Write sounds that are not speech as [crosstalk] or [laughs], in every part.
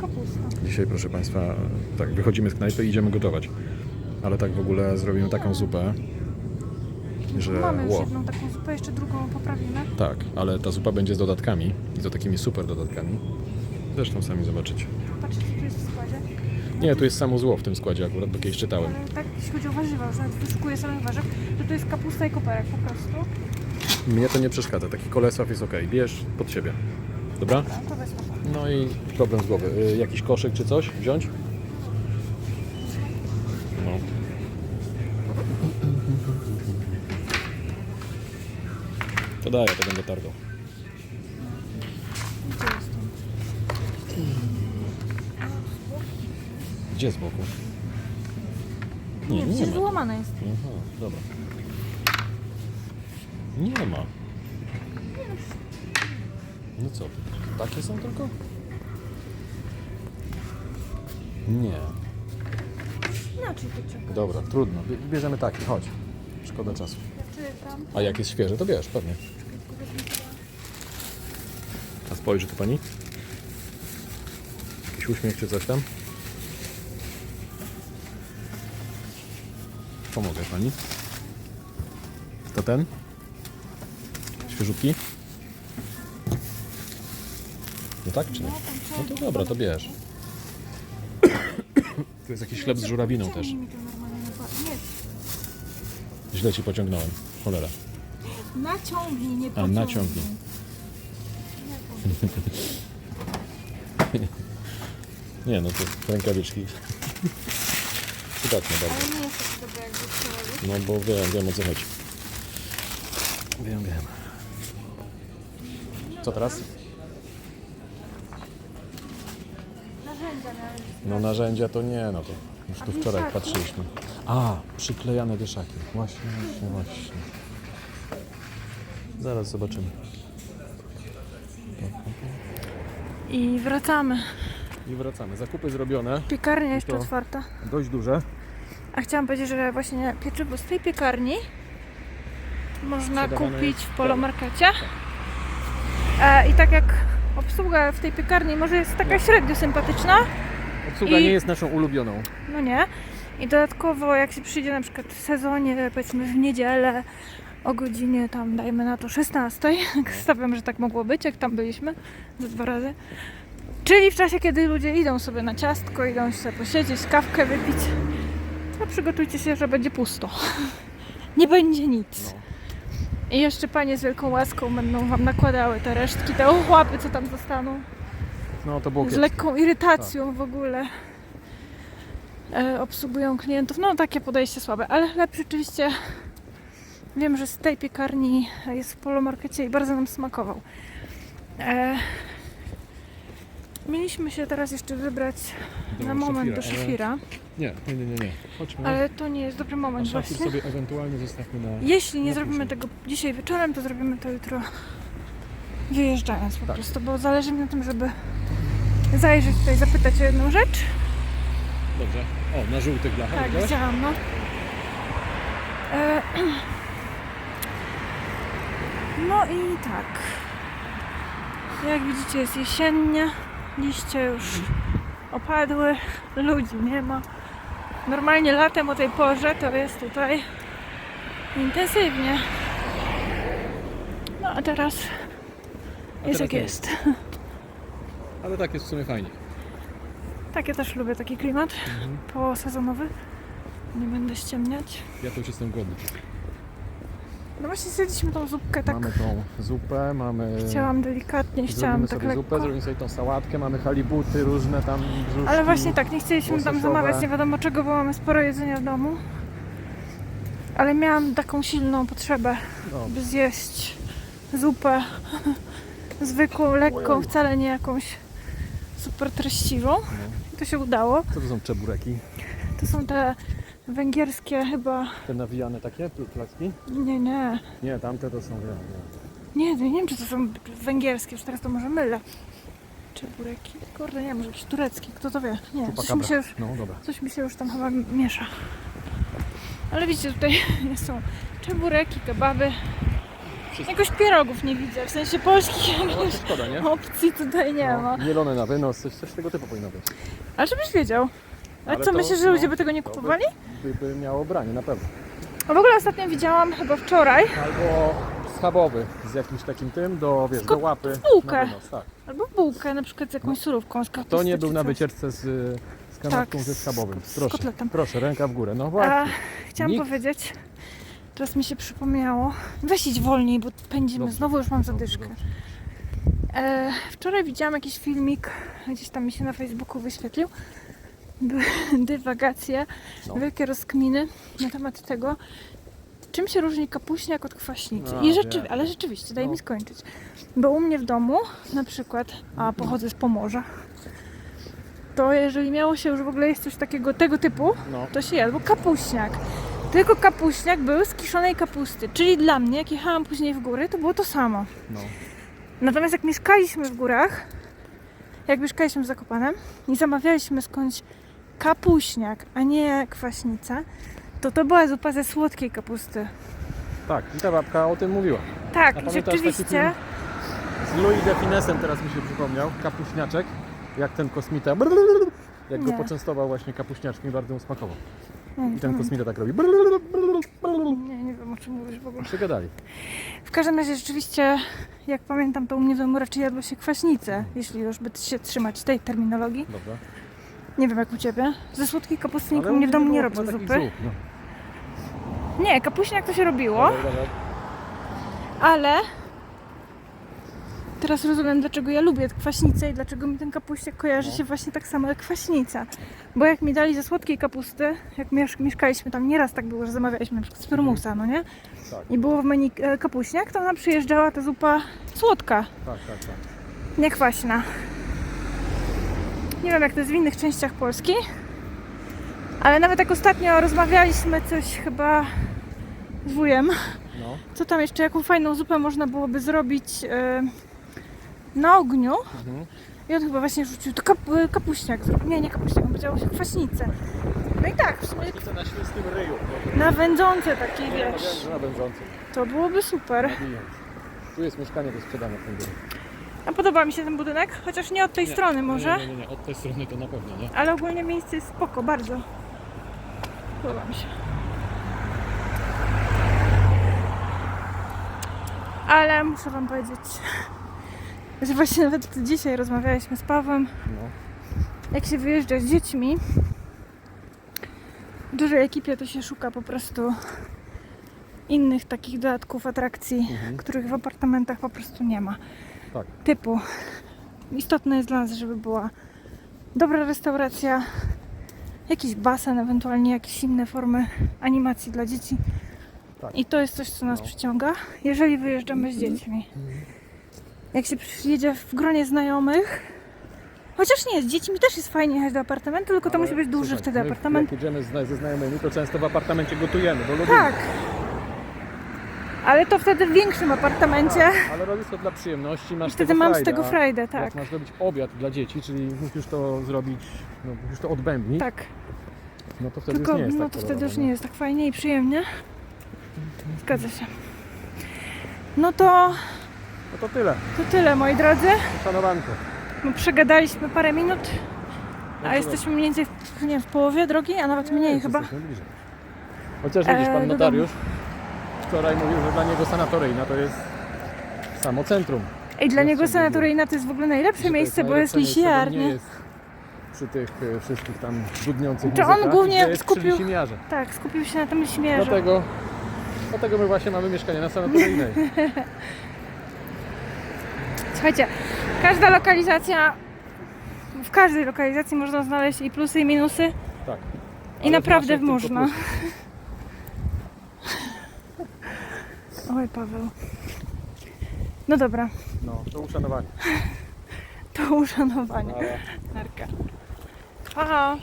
kapusta. Dzisiaj, proszę Państwa, tak, wychodzimy z knajpy i idziemy gotować. Ale tak w ogóle zrobimy taką zupę, że Mamy już ło. jedną taką zupę, jeszcze drugą poprawimy. Tak, ale ta zupa będzie z dodatkami i to takimi super dodatkami. Zresztą sami zobaczycie. Patrzcie, co tu jest w składzie. Nie, tu jest samo zło w tym składzie akurat, bo kiedyś czytałem. Ale tak, jeśli chodzi o warzywa, już nawet wyszukuję samych warzyw, to to jest kapusta i koperek po prostu. Mnie to nie przeszkadza, taki kolesław jest ok. Bierz pod siebie. Dobra? No i problem z głowy. Y, jakiś koszyk czy coś wziąć? No. To daję, to będę targał. Gdzie z boku? Nie, Nie, nie przecież ma. wyłamane jest. Aha, dobra. Nie ma. No co? Takie są tylko? Nie. Inaczej to czeka. Dobra, trudno. Bie- Bierzemy taki, chodź. Szkoda czasu. Czytam. A jak jest świeże, to bierz, pewnie. A spojrzy tu pani? Jakiś uśmiech czy coś tam? Pomogę pani. To ten? Świeżutki? No tak czy nie? No to dobra, to bierz. [coughs] Tu jest jakiś chleb z żurawiną też. Mi to normalnie Nie, Źle ci pociągnąłem. Cholera. naciągnij, nie A, pociągnij. naciągnij. [laughs] Nie no, to rękawiczki. [laughs] Przydatne bardzo. Ale nie jest tak dobre jak. No bo wiem, wiem o co chodzi. Wiem, wiem. Co teraz? Narzędzia. No narzędzia to nie, no to już tu wczoraj wieszaki? patrzyliśmy. A, przyklejane wieszaki. Właśnie, właśnie, właśnie. Zaraz zobaczymy. I wracamy. I wracamy. Zakupy zrobione, Piekarnia jeszcze to- otwarta. dość duże. A chciałam powiedzieć, że właśnie pieczywo z tej piekarni można Sprzedawane kupić jest w Polomarkecie. E, I tak jak obsługa w tej piekarni może jest taka średnio sympatyczna, Obsługa I- nie jest naszą ulubioną. no nie. I dodatkowo jak się przyjdzie na przykład w sezonie, powiedzmy w niedzielę o godzinie tam dajmy na to 16, [laughs] stawiam, że tak mogło być, jak tam byliśmy ze dwa razy. Czyli w czasie, kiedy ludzie idą sobie na ciastko, idą sobie posiedzieć, kawkę wypić, to przygotujcie się, że będzie pusto. [laughs] Nie będzie nic. No. I jeszcze panie z wielką łaską będą wam nakładały te resztki, te ochłapy, co tam zostaną. No to było Z lekką irytacją w ogóle e, obsługują klientów. No takie podejście słabe, ale lepsze oczywiście. Wiem, że z tej piekarni jest w Polomarkecie i bardzo nam smakował. E, mieliśmy się teraz jeszcze wybrać Do na moment do szafira, Nie, nie, nie, nie, nie. Chodźmy. ale to nie jest dobry A moment szafir właśnie. sobie ewentualnie zostawmy na... Jeśli nie na zrobimy później. tego dzisiaj wieczorem, to zrobimy to jutro wyjeżdżając po Tak. prostu, bo zależy mi na tym, żeby zajrzeć tutaj, zapytać o jedną rzecz. Dobrze. O, na żółtych blachach, Tak, widziałeś? widziałam, no. E, [clears throat] no i tak. Jak widzicie jest jesiennie, liście już opadły, ludzi nie ma. Normalnie latem o tej porze to jest tutaj intensywnie. No a teraz A jest jak jest. [laughs] Ale tak jest w sumie fajnie. Tak, ja też lubię taki klimat Mhm. posezonowy. Nie będę ściemniać. Ja to już jestem głodny. No właśnie zjedliśmy tą zupkę tak Mamy tą zupę, mamy... Chciałam delikatnie, chciałam Zrobimy tak sobie lekko. zupę, zrobimy sobie tą sałatkę, mamy halibuty różne tam brzuszki. Ale właśnie tak, nie chcieliśmy tam zamawiać nie wiadomo czego, bo mamy sporo jedzenia w domu. Ale miałam taką silną potrzebę, No, by zjeść zupę [laughs] zwykłą, lekką, wcale nie jakąś super treściwą. no. I to się udało. Co to są czebureki? To są te węgierskie chyba... Te nawijane takie placki? Nie, nie. Nie, tamte to są, wiem, Nie, wiem. nie wiem czy to są węgierskie, już teraz to może mylę. Czy bureki? Kurde, nie, może jakiś turecki, kto to wie. Nie, coś mi Chupacabra. się już... No dobra. Coś mi się już tam chyba miesza. Ale widzicie, tutaj [laughs] są czebureki, kebaby. wszystko. Jakoś pierogów nie widzę, w sensie polskich No, to szkoda, nie? opcji tutaj nie ma. No, mielone na wynos, coś, coś tego typu powinno być. Ale żebyś wiedział. Ale, Ale co, to, myślisz, że no, ludzie by tego nie to by- kupowali? By, miało branie, na pewno. A w ogóle ostatnio widziałam, chyba wczoraj, Albo schabowy z jakimś takim tym do, wiesz, do łapy. bułkę. Wynos, tak. albo bułkę na przykład z jakąś surówką, z kapusty To nie czy był na coś. wycieczce z, z kanapką Tak, ze schabowym. z Proszę, kotletem. proszę, ręka w górę. No właśnie. A chciałam Nikt- powiedzieć, teraz mi się przypomniało, weź idź wolniej, bo pędzimy, Dobrze. znowu już mam zadyszkę. E, wczoraj widziałam jakiś filmik, gdzieś tam mi się na Facebooku wyświetlił. [laughs] Dywagacje, No. wielkie rozkminy na temat tego, czym się różni kapuśniak od kwaśnicy. A, I rzeczy, wiem. ale rzeczywiście, daj No. mi skończyć. Bo u mnie w domu, na przykład, a pochodzę z Pomorza, to jeżeli miało się już w ogóle jest coś takiego tego typu, No. to się jadło kapuśniak. Tylko kapuśniak był z kiszonej kapusty. Czyli dla mnie, jak jechałam później w góry, to było to samo. No. Natomiast jak mieszkaliśmy w górach, jak mieszkaliśmy w Zakopanem i zamawialiśmy skądś kapuśniak, a nie kwaśnicę, to to była zupa ze słodkiej kapusty. Tak, i ta babka o tym mówiła. Tak, A rzeczywiście. Z Louis de Finesem teraz mi się przypomniał, kapuśniaczek, jak ten kosmita, jak go Nie. poczęstował właśnie kapuśniaczkiem, bardzo mu smakował. Nie, I ten kosmita tak robi. nie, nie wiem o czym mówisz w ogóle. Przegadali. W każdym razie rzeczywiście, jak pamiętam, to u mnie w domu raczej jadło się kwaśnicę, jeśli już by się trzymać tej terminologii. Dobra. Nie wiem jak u Ciebie. Ze słodkiej kapusty nikt Ale u mnie w domu nie takich zupy. zup, no. Nie, kapuśniak to się robiło. Ale teraz rozumiem, dlaczego ja lubię kwaśnicę i dlaczego mi ten kapuściak kojarzy No. się właśnie tak samo jak kwaśnica. Bo jak mi dali ze słodkiej kapusty, jak miesz- mieszkaliśmy tam, nieraz tak było, że zamawialiśmy na przykład z Pyrmusa, no nie? Tak. I było w menu e, kapuśniak, to ona przyjeżdżała ta zupa słodka, Tak, tak, tak. nie kwaśna. Nie wiem jak to jest w innych częściach Polski, ale nawet jak ostatnio rozmawialiśmy coś chyba z wujem, No. co tam jeszcze, jaką fajną zupę można byłoby zrobić e, na ogniu. Mhm. I on chyba właśnie rzucił to kap, e, kapuśniak. zrobił. Nie, nie kapuśniak, on powiedział się kwaśnicę. No i tak, w sumie Kwaśnicę na ślistym ryju. na wędzące takie, wiesz. na wędzącym. To byłoby super. Tu jest mieszkanie do sprzedania w tym. A podoba mi się ten budynek, chociaż nie od tej strony może, Nie, nie, nie, od tej strony to na pewno, nie? ale ogólnie miejsce jest spoko, bardzo. Podoba mi się. Ale muszę wam powiedzieć, [laughs] że właśnie nawet dzisiaj rozmawialiśmy z Pawłem, No. jak się wyjeżdża z dziećmi w dużej ekipie, to się szuka po prostu innych takich dodatków atrakcji, Mhm. których w apartamentach po prostu nie ma. Tak. Typu istotne jest dla nas, żeby była dobra restauracja, jakiś basen, ewentualnie jakieś inne formy animacji dla dzieci. Tak. I to jest coś, co nas No. przyciąga, jeżeli wyjeżdżamy z dziećmi. Jak się przyjedzie w gronie znajomych, chociaż nie, z dziećmi też jest fajnie jechać do apartamentu, tylko to Ale musi być duży słuchaj, wtedy apartament. Jak jedziemy ze znajomymi, to często w apartamencie gotujemy, bo lubimy. Tak. Ale to wtedy w większym apartamencie. Ale robisz to dla przyjemności, masz I wtedy mam z frajdę, tego frajdę, tak. Masz robić obiad dla dzieci, czyli musisz to zrobić, no, musisz to odbębnić, Tak. no to wtedy Tylko już nie jest no tak to wtedy już nie jest tak fajnie i przyjemnie. Zgadza się. No to, No to tyle, to tyle moi drodzy. szanowanko. No, przegadaliśmy parę minut, No a jesteśmy mniej więcej w, nie, w połowie drogi, a nawet Nie, mniej chyba. jesteśmy bliżej. Chociaż widzisz, E, pan do notariusz wczoraj mówił, że dla niego sanatoryjna to jest samo centrum. I dla niego sanatoryjna to jest w ogóle najlepsze Że to miejsce, bo jest najlepsze miejsce, bo lisiarnia. Nie jest przy tych e, wszystkich tam dudniących Czy on muzykach, głównie gdzie jest skupił- przy Lisimiarze. Tak, skupił się na tym liśmierzu. Dlatego, dlatego my właśnie mamy mieszkanie na sanatoryjnej. [laughs] Słuchajcie, każda lokalizacja, w każdej lokalizacji można znaleźć i plusy i minusy. Tak. I naprawdę można. plusy. Oj, Paweł. No dobra, No, to uszanowanie. [laughs] to uszanowanie. Ale... Narka. Pa!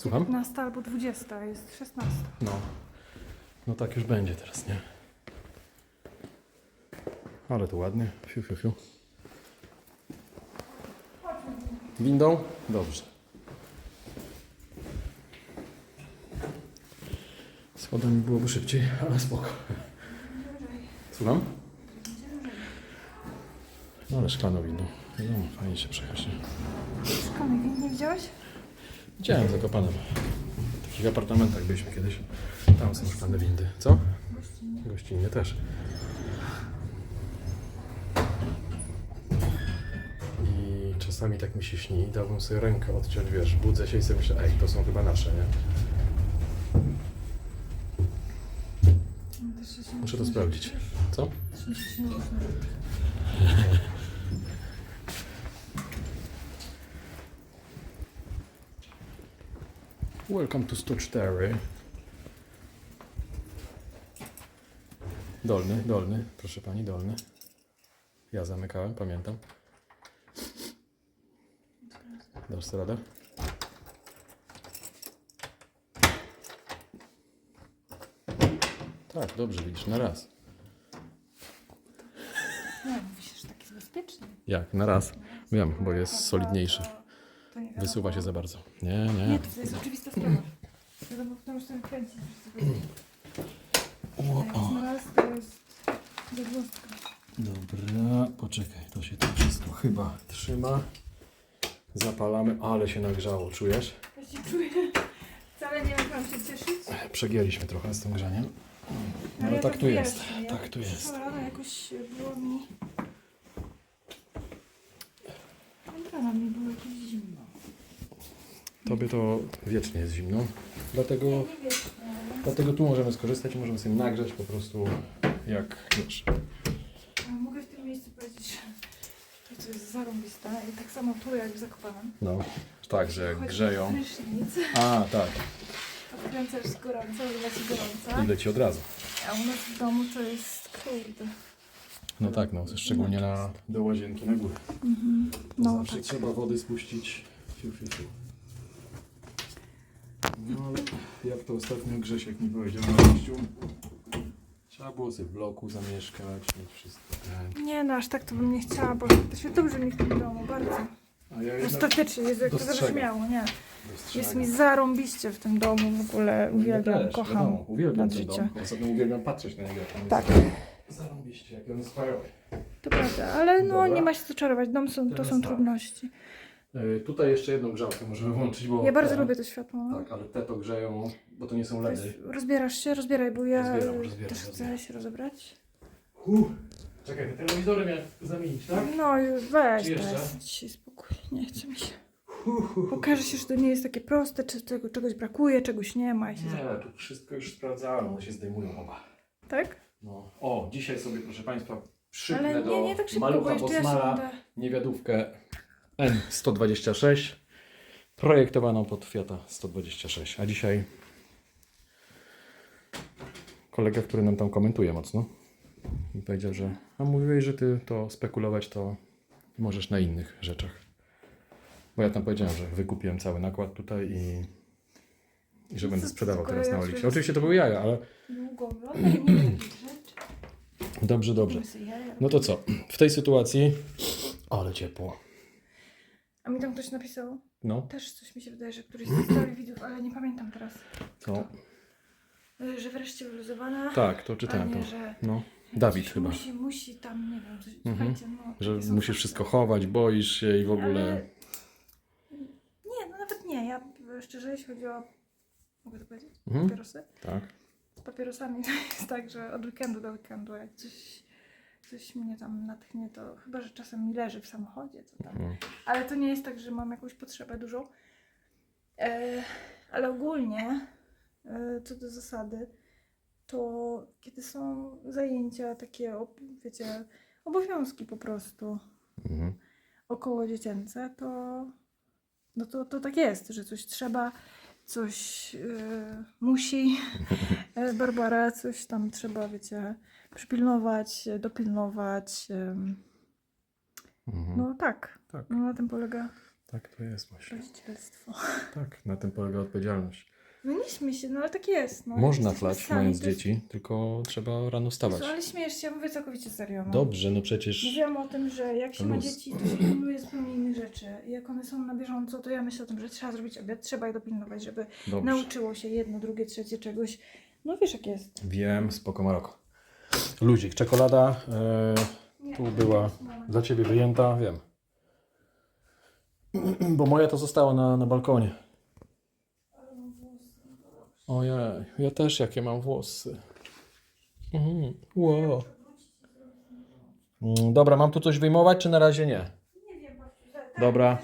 Słucham? 15 albo 20, jest 16. No. No tak już będzie teraz, nie? Ale to ładnie. Fiu, fiu, fiu. Windą? Dobrze. Schodami byłoby szybciej, ale spoko. Słucham? No ale szklaną windą. Wiadomo, fajnie się przejechać, nie? Kamil, nie widziałeś? Widziałem w Zakopanem. W takich apartamentach byliśmy kiedyś. Tam są szklane windy. Co? Gościnnie też. I czasami tak mi się śni, dałbym sobie rękę odciąć, wiesz, budzę się i sobie myślę, ej, to są chyba nasze, nie? Muszę to sprawdzić. Co? [laughs] Welcome to 104. Dolny, dolny, proszę pani, dolny. Ja zamykałem, pamiętam. Dasz sobie radę? Tak, dobrze, widzisz, na raz. Nie, mówisz, że tak jest bezpiecznie. Jak? Na raz. Wiem, bo jest solidniejszy. To nie Wysuwa się za bardzo. Nie, Nie, nie. to jest oczywista sprawa. Wiadomo, w którą stronę kręcić. O, Jak o. znalazł, to jest zagwozdka. Dobra, poczekaj, to się to wszystko chyba trzyma. Zapalamy, ale się nagrzało, czujesz? Ja się czuję. Wcale nie wiem, mam się cieszyć. Przegięliśmy trochę z tym grzaniem. No, ale ja tak tu wiesz, jest, nie? tak tu jest. Rano jakoś było mi... Rano mi było. Tobie to wiecznie jest zimno. Dlatego, dlatego tu możemy skorzystać i możemy sobie nagrzać po prostu jak wiesz. Mogę w tym miejscu powiedzieć, że to jest zarąbiste i tak samo tu jak w Zakopanem. No, tak, że Chodzi grzeją. Prysznic, A, tak. odkręcasz z gorąco, leci gorąca. I leci od razu. A u nas w domu to jest kurde. No tak, no, szczególnie na, do łazienki na górę. To No zawsze tak. trzeba wody spuścić. Fiu, fiu, fiu. No jak to ostatnio Grzesiek mi powiedział na gościu, trzeba było sobie w bloku zamieszkać, mieć wszystko. ten. Nie no, aż tak to bym nie chciała, bo to się dobrze mi w tym domu, bardzo. A ja jednak Ostatecznie, Jezu, jak to dostrzegam. zabrzmiało, nie. dostrzegam. Jest mi zarąbiście w tym domu, w ogóle uwielbiam, ja też, kocham. Wiadomo, uwielbiam nad ten życie. dom. Ostatnio uwielbiam patrzeć na niego. jak on Tak, Zarąbiście, jak on jest wspaniały. to prawda, ale no Dobra. nie ma się co czarować, dom są, to Teraz są tak. trudności. E, Tutaj jeszcze jedną grzałkę możemy włączyć, bo... Ja bardzo te- lubię to światło. Tak, ale te to grzeją, bo to nie są LEDy. Rozbierasz się, rozbieraj, bo ja Rozbieram, rozbieram, też rozbieram. chcę się rozebrać. Huh. Czekaj, te telewizory miałem zamienić, tak? No już weź Czy jeszcze? spokój, nie chce mi się. Pokaże się, że to nie jest takie proste, czy tego czegoś brakuje, czegoś nie ma i się. Nie, tu wszystko już sprawdzałem, one się zdejmują oba. Tak? No. O, dzisiaj sobie, proszę Państwa, przypnę Ale do nie, nie tak szybko, bo malucha jeszcze ja niewiadówkę N126 projektowaną pod Fiata 126. A dzisiaj kolega, który nam tam komentuje mocno i powiedział, że a mówiłeś, że ty to spekulować to możesz na innych rzeczach. Bo ja tam powiedziałem, że wykupiłem cały nakład tutaj i, i że będę sprzedawał teraz na sobie- Oczywiście to były jaja, ale dobrze, dobrze. No to co? W tej sytuacji. Ale ciepło. A mi tam ktoś napisał, No, też coś mi się wydaje, że któryś z stałych widzów, ale nie pamiętam teraz, to. y, że wreszcie wyluzowana. Tak, to a czytałem nie, to. że No, Dawid coś chyba. Musi, musi tam, nie wiem, coś, Mhm. słuchajcie, no. Że takie są musisz fakty. wszystko chować, boisz się i w ogóle. Nie, no nawet nie. Ja y, szczerze, jeśli chodzi o. Mogę to powiedzieć? Mhm. Papierosy? Tak. Z papierosami [laughs] to jest tak, że od weekendu do weekendu, jak coś, coś mnie tam natchnie, to chyba, że czasem mi leży w samochodzie, to tam. Mhm. Ale to nie jest tak, że mam jakąś potrzebę dużą. E, ale ogólnie, e, co do zasady, to kiedy są zajęcia takie, wiecie, obowiązki po prostu Mhm. około dziecięce, to, no to, to tak jest, że coś trzeba, coś e, musi. [laughs] E, Barbara, coś tam trzeba, wiecie, przypilnować, dopilnować. Mhm. No tak, Tak, no na tym polega tak to jest właśnie. rodzicielstwo. Tak, na tym polega odpowiedzialność. No nie śmiej się, no ale tak jest. No. Można flać, mając jest- dzieci, tylko trzeba rano wstawać. Jezu, ale śmiesz się, ja mówię całkowicie serio. No. Dobrze, no przecież... Mówiłam o tym, że jak się ma Luz. dzieci, to się pilnuje zupełnie innych rzeczy. I jak one są na bieżąco, to ja myślę o tym, że trzeba zrobić obiad, trzeba je dopilnować, żeby Dobrze. nauczyło się jedno, drugie, trzecie czegoś. No wiesz jak jest. Wiem, spoko Maroko. Luzik, czekolada e, tu była dla Ciebie wyjęta, wiem. [clears throat] Bo moja to została na, na balkonie. Ojej, ja też jakie mam włosy. Mhm. Wow. Mm, Dobra, mam tu coś wyjmować, czy na razie nie? Nie wiem, bo- tak, Dobra.